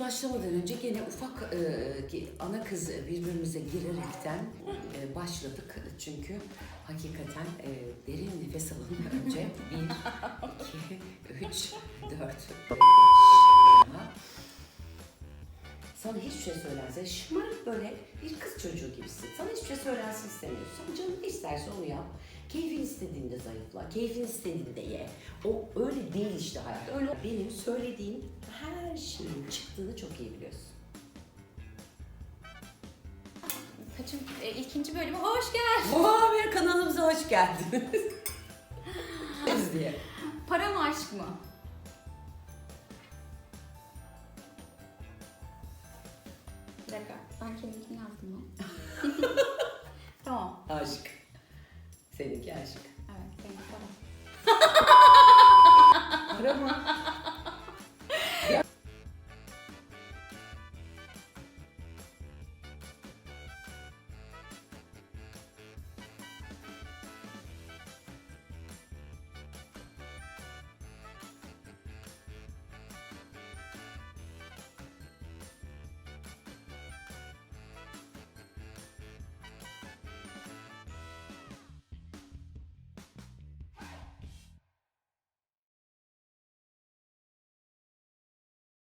Başlamadan önce gene ufak e, ana kız birbirimize girerekten e, başladık. Çünkü hakikaten e, derin nefes alın önce. Bir, iki, üç, dört, beş. Sana hiçbir şey söylerse şımarık böyle bir kız çocuğu gibisin. Sana hiçbir şey söylensin istemiyorsun. Canın isterse onu yap. Keyfin istediğinde zayıfla, keyfin istediğinde ye. O öyle değil işte hayat. Öyle benim söylediğim her şeyin çıktığını çok iyi biliyorsun. Kaçın, e, ikinci bölüme hoş geldin. Ve kanalımıza hoş geldiniz. Biz diye. Para mı aşk mı? Bir dakika, ben kendimkini yazdım Senin ki aşık. Evet.